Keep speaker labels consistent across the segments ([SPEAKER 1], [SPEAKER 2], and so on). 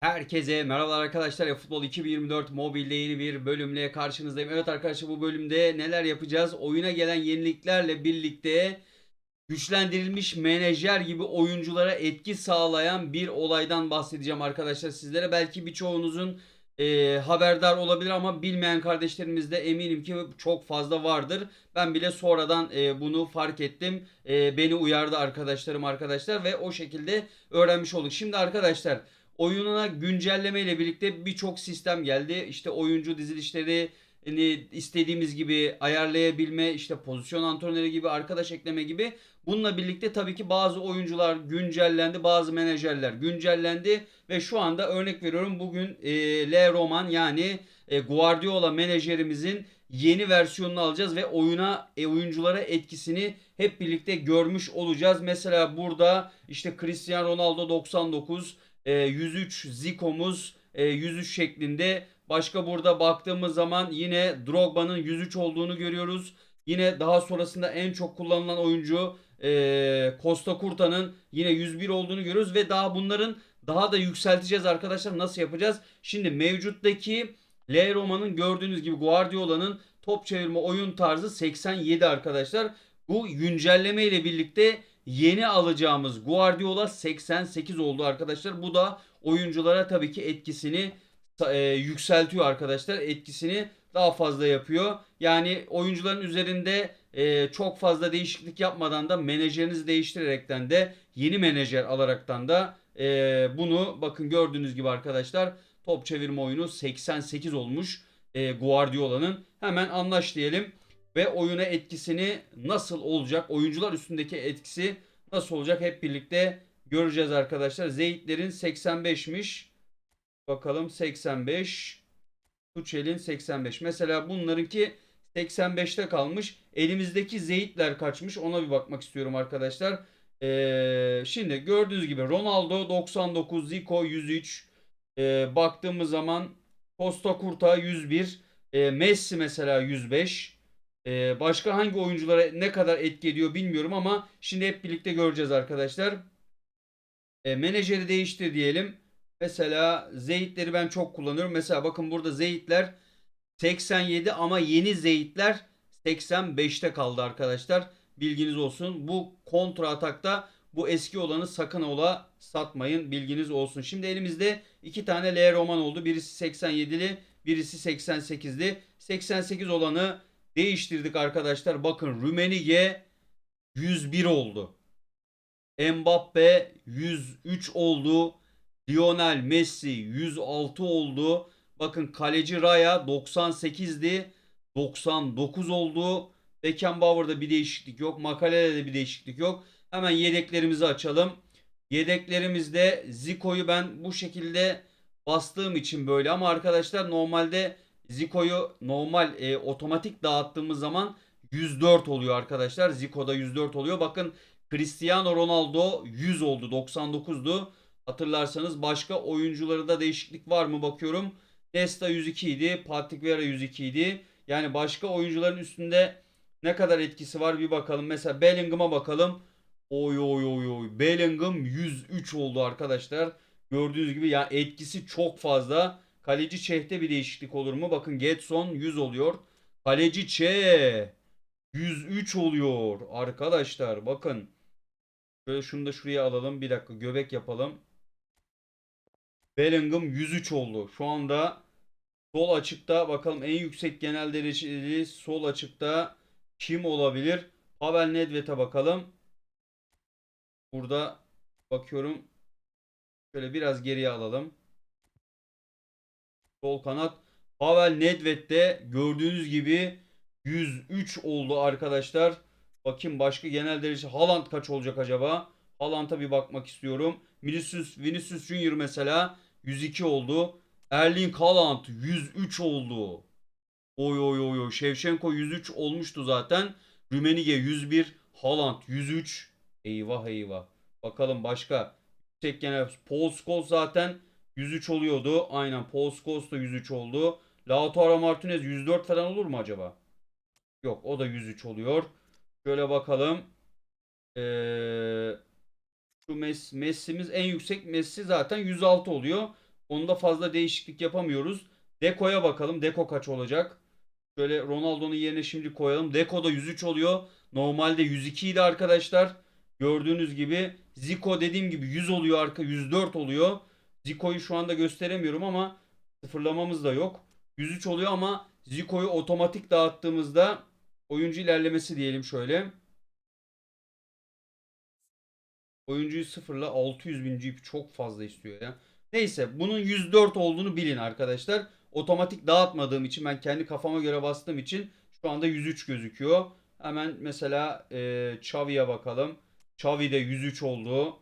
[SPEAKER 1] Herkese merhabalar arkadaşlar. Ya Futbol 2024 mobilde yeni bir bölümle karşınızdayım. Evet arkadaşlar bu bölümde neler yapacağız? Oyuna gelen yeniliklerle birlikte güçlendirilmiş menajer gibi oyunculara etki sağlayan bir olaydan bahsedeceğim arkadaşlar sizlere. Belki birçoğunuzun e, haberdar olabilir ama bilmeyen kardeşlerimiz de eminim ki çok fazla vardır. Ben bile sonradan e, bunu fark ettim. E, beni uyardı arkadaşlarım arkadaşlar ve o şekilde öğrenmiş olduk. Şimdi arkadaşlar oyununa güncelleme ile birlikte birçok sistem geldi. İşte oyuncu dizilişleri hani istediğimiz gibi ayarlayabilme, işte pozisyon antrenörü gibi, arkadaş ekleme gibi. Bununla birlikte tabii ki bazı oyuncular güncellendi, bazı menajerler güncellendi ve şu anda örnek veriyorum bugün e, Le Roman yani e, Guardiola menajerimizin yeni versiyonunu alacağız ve oyuna e, oyunculara etkisini hep birlikte görmüş olacağız. Mesela burada işte Cristiano Ronaldo 99 e, 103 Zico'muz e, 103 şeklinde. Başka burada baktığımız zaman yine Drogba'nın 103 olduğunu görüyoruz. Yine daha sonrasında en çok kullanılan oyuncu e, Costa Curta'nın yine 101 olduğunu görüyoruz ve daha bunların daha da yükselteceğiz arkadaşlar. Nasıl yapacağız? Şimdi mevcuttaki L Roma'nın gördüğünüz gibi Guardiola'nın top çevirme oyun tarzı 87 arkadaşlar. Bu güncelleme ile birlikte yeni alacağımız Guardiola 88 oldu arkadaşlar. Bu da oyunculara tabii ki etkisini e, yükseltiyor arkadaşlar. Etkisini daha fazla yapıyor. Yani oyuncuların üzerinde e, çok fazla değişiklik yapmadan da menajerinizi değiştirerekten de yeni menajer alaraktan da e, bunu bakın gördüğünüz gibi arkadaşlar top çevirme oyunu 88 olmuş e, Guardiola'nın. Hemen anlaş diyelim ve oyuna etkisini nasıl olacak? Oyuncular üstündeki etkisi nasıl olacak? Hep birlikte göreceğiz arkadaşlar. Zeytlerin 85'miş. Bakalım 85. Tuchel'in 85. Mesela bunlarınki 85'te kalmış. Elimizdeki zeytler kaçmış? Ona bir bakmak istiyorum arkadaşlar. Ee, şimdi gördüğünüz gibi Ronaldo 99, Zico 103. Ee, baktığımız zaman Costa Curta 101. Ee, Messi mesela 105. Ee, başka hangi oyunculara ne kadar etki ediyor bilmiyorum ama şimdi hep birlikte göreceğiz arkadaşlar. E, menajeri değiştir diyelim. Mesela zeytleri ben çok kullanıyorum. Mesela bakın burada zeytler 87 ama yeni zeytler 85'te kaldı arkadaşlar. Bilginiz olsun. Bu kontra atakta bu eski olanı sakın ola satmayın. Bilginiz olsun. Şimdi elimizde iki tane L roman oldu. Birisi 87'li, birisi 88'li. 88 olanı değiştirdik arkadaşlar. Bakın Rumenige 101 oldu. Mbappe 103 oldu. Lionel Messi 106 oldu. Bakın kaleci Raya 98'di. 99 oldu. Beckenbauer'da bir değişiklik yok. Makale'de de bir değişiklik yok. Hemen yedeklerimizi açalım. Yedeklerimizde Zico'yu ben bu şekilde bastığım için böyle ama arkadaşlar normalde Zico'yu normal e, otomatik dağıttığımız zaman 104 oluyor arkadaşlar. Zico'da 104 oluyor. Bakın Cristiano Ronaldo 100 oldu 99'du. Hatırlarsanız başka oyuncuları da değişiklik var mı bakıyorum. Nesta 102 idi. Patrick Vieira 102 idi. Yani başka oyuncuların üstünde ne kadar etkisi var bir bakalım. Mesela Bellingham'a bakalım. Oy oy oy oy. Bellingham 103 oldu arkadaşlar. Gördüğünüz gibi ya etkisi çok fazla. Kaleci Çeh'te bir değişiklik olur mu? Bakın Getson 100 oluyor. Kaleci Çeh 103 oluyor arkadaşlar. Bakın. Şöyle şunu da şuraya alalım. Bir dakika göbek yapalım. Bellingham 103 oldu. Şu anda sol açıkta bakalım en yüksek genel dereceli sol açıkta kim olabilir? Pavel Nedved'e bakalım. Burada bakıyorum. Şöyle biraz geriye alalım. Sol kanat. Pavel Nedved de gördüğünüz gibi 103 oldu arkadaşlar. Bakayım başka genel derece Haaland kaç olacak acaba? Haaland'a bir bakmak istiyorum. Vinicius, Vinicius Junior mesela 102 oldu. Erling Haaland 103 oldu. Oy oy oy oy. Shevchenko 103 olmuştu zaten. Rümenige 101. Haaland 103. Eyvah eyvah. Bakalım başka. Yüksek genel. Paul Scholes zaten 103 oluyordu. Aynen Paul Scholes da 103 oldu. Lautaro Martinez 104 falan olur mu acaba? Yok o da 103 oluyor. Şöyle bakalım. Ee, şu Messi, Messi'miz en yüksek Messi zaten 106 oluyor. Onda fazla değişiklik yapamıyoruz. Deko'ya bakalım. Deko kaç olacak? Şöyle Ronaldo'nun yerine şimdi koyalım. Deko da 103 oluyor. Normalde 102 idi arkadaşlar. Gördüğünüz gibi Zico dediğim gibi 100 oluyor arka 104 oluyor. Zico'yu şu anda gösteremiyorum ama sıfırlamamız da yok. 103 oluyor ama Zico'yu otomatik dağıttığımızda oyuncu ilerlemesi diyelim şöyle. Oyuncuyu sıfırla 600 bin GP çok fazla istiyor ya. Neyse bunun 104 olduğunu bilin arkadaşlar. Otomatik dağıtmadığım için ben kendi kafama göre bastığım için şu anda 103 gözüküyor. Hemen mesela e, Xavi'ye bakalım. Xavi de 103 oldu.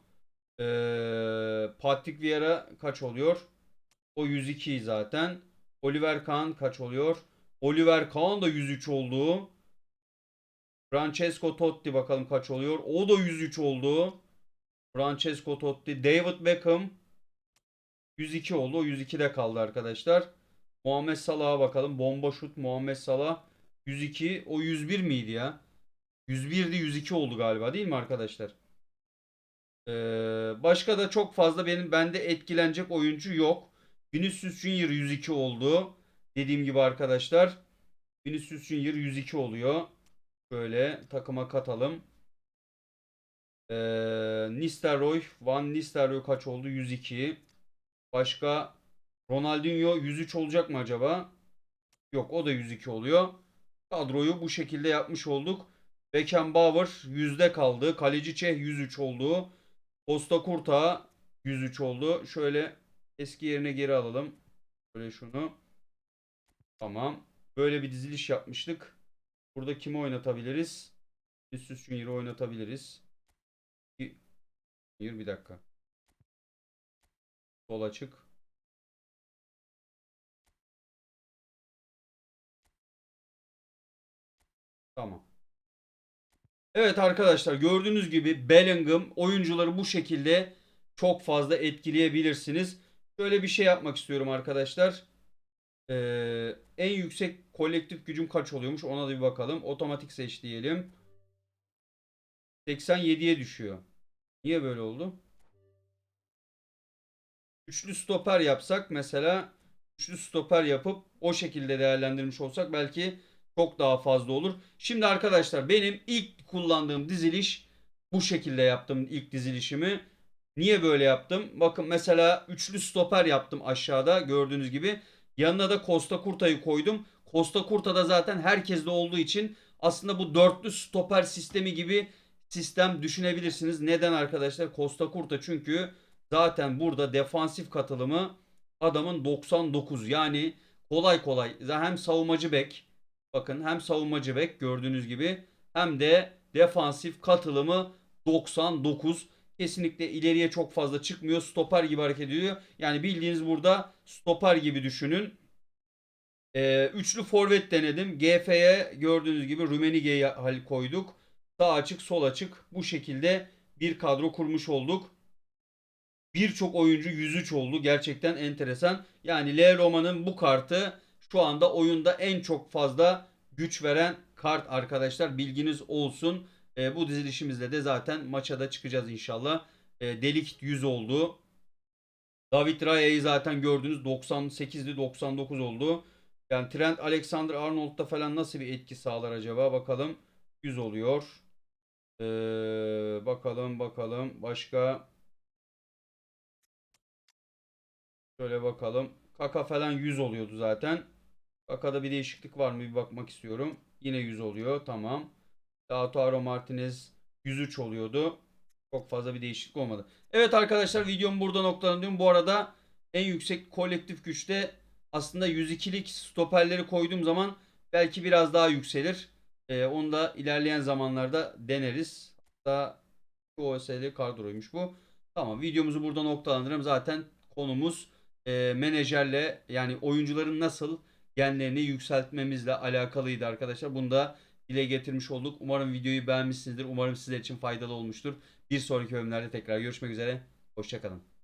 [SPEAKER 1] E, Patrick Vieira kaç oluyor? O 102 zaten. Oliver Kahn kaç oluyor? Oliver Kahn da 103 oldu. Francesco Totti bakalım kaç oluyor? O da 103 oldu. Francesco Totti. David Beckham 102 oldu. O 102'de kaldı arkadaşlar. Muhammed Salah'a bakalım. Bomba şut Muhammed Salah 102. O 101 miydi ya? 101'di 102 oldu galiba değil mi arkadaşlar? Ee, başka da çok fazla benim bende etkilenecek oyuncu yok. Vinicius Junior 102 oldu. Dediğim gibi arkadaşlar. Vinicius Junior 102 oluyor. Şöyle takıma katalım. Ee, Nistelrooy, Van Nistelrooy kaç oldu? 102. Başka Ronaldinho 103 olacak mı acaba? Yok o da 102 oluyor. Kadroyu bu şekilde yapmış olduk. Beckenbauer yüzde kaldı. Kaleci Çeh 103 oldu. Costa Curta 103 oldu. Şöyle eski yerine geri alalım. Böyle şunu. Tamam. Böyle bir diziliş yapmıştık. Burada kimi oynatabiliriz? Vinicius Junior'ı oynatabiliriz. Bir, bir dakika. Sol açık. Tamam. Evet arkadaşlar gördüğünüz gibi Bellingham oyuncuları bu şekilde çok fazla etkileyebilirsiniz. Şöyle bir şey yapmak istiyorum arkadaşlar. Ee, en yüksek kolektif gücüm kaç oluyormuş ona da bir bakalım. Otomatik seç diyelim. 87'ye düşüyor. Niye böyle oldu? Üçlü stoper yapsak mesela üçlü stoper yapıp o şekilde değerlendirmiş olsak belki çok daha fazla olur. Şimdi arkadaşlar benim ilk kullandığım diziliş bu şekilde yaptım ilk dizilişimi. Niye böyle yaptım? Bakın mesela üçlü stoper yaptım aşağıda gördüğünüz gibi. Yanına da Costa Curta'yı koydum. Costa Curta da zaten herkeste olduğu için aslında bu dörtlü stoper sistemi gibi sistem düşünebilirsiniz. Neden arkadaşlar? Costa Curta çünkü zaten burada defansif katılımı adamın 99 yani kolay kolay hem savunmacı bek bakın hem savunmacı bek gördüğünüz gibi hem de defansif katılımı 99 kesinlikle ileriye çok fazla çıkmıyor. Stoper gibi hareket ediyor. Yani bildiğiniz burada stoper gibi düşünün. Ee, üçlü forvet denedim. GF'ye gördüğünüz gibi Rumenige'yi koyduk. Sağ açık sol açık. Bu şekilde bir kadro kurmuş olduk. Birçok oyuncu 103 oldu. Gerçekten enteresan. Yani L Roma'nın bu kartı şu anda oyunda en çok fazla güç veren kart arkadaşlar. Bilginiz olsun. E, bu dizilişimizde de zaten maça da çıkacağız inşallah. E, Delikt 100 oldu. David Raya'yı zaten gördünüz 98'di 99 oldu. Yani Trent Alexander Arnold'da falan nasıl bir etki sağlar acaba bakalım. 100 oluyor. Ee, bakalım bakalım başka Şöyle bakalım. Kaka falan 100 oluyordu zaten. Kaka'da bir değişiklik var mı bir bakmak istiyorum. Yine 100 oluyor. Tamam. Lautaro Martinez 103 oluyordu. Çok fazla bir değişiklik olmadı. Evet arkadaşlar videomu burada noktalanıyorum. Bu arada en yüksek kolektif güçte aslında 102'lik stoperleri koyduğum zaman belki biraz daha yükselir. Ee, onu da ilerleyen zamanlarda deneriz. Hatta OSL kadroymuş bu. Tamam videomuzu burada noktalandırırım. Zaten konumuz e, menajerle yani oyuncuların nasıl genlerini yükseltmemizle alakalıydı arkadaşlar. Bunu da dile getirmiş olduk. Umarım videoyu beğenmişsinizdir. Umarım sizler için faydalı olmuştur. Bir sonraki bölümlerde tekrar görüşmek üzere. Hoşçakalın.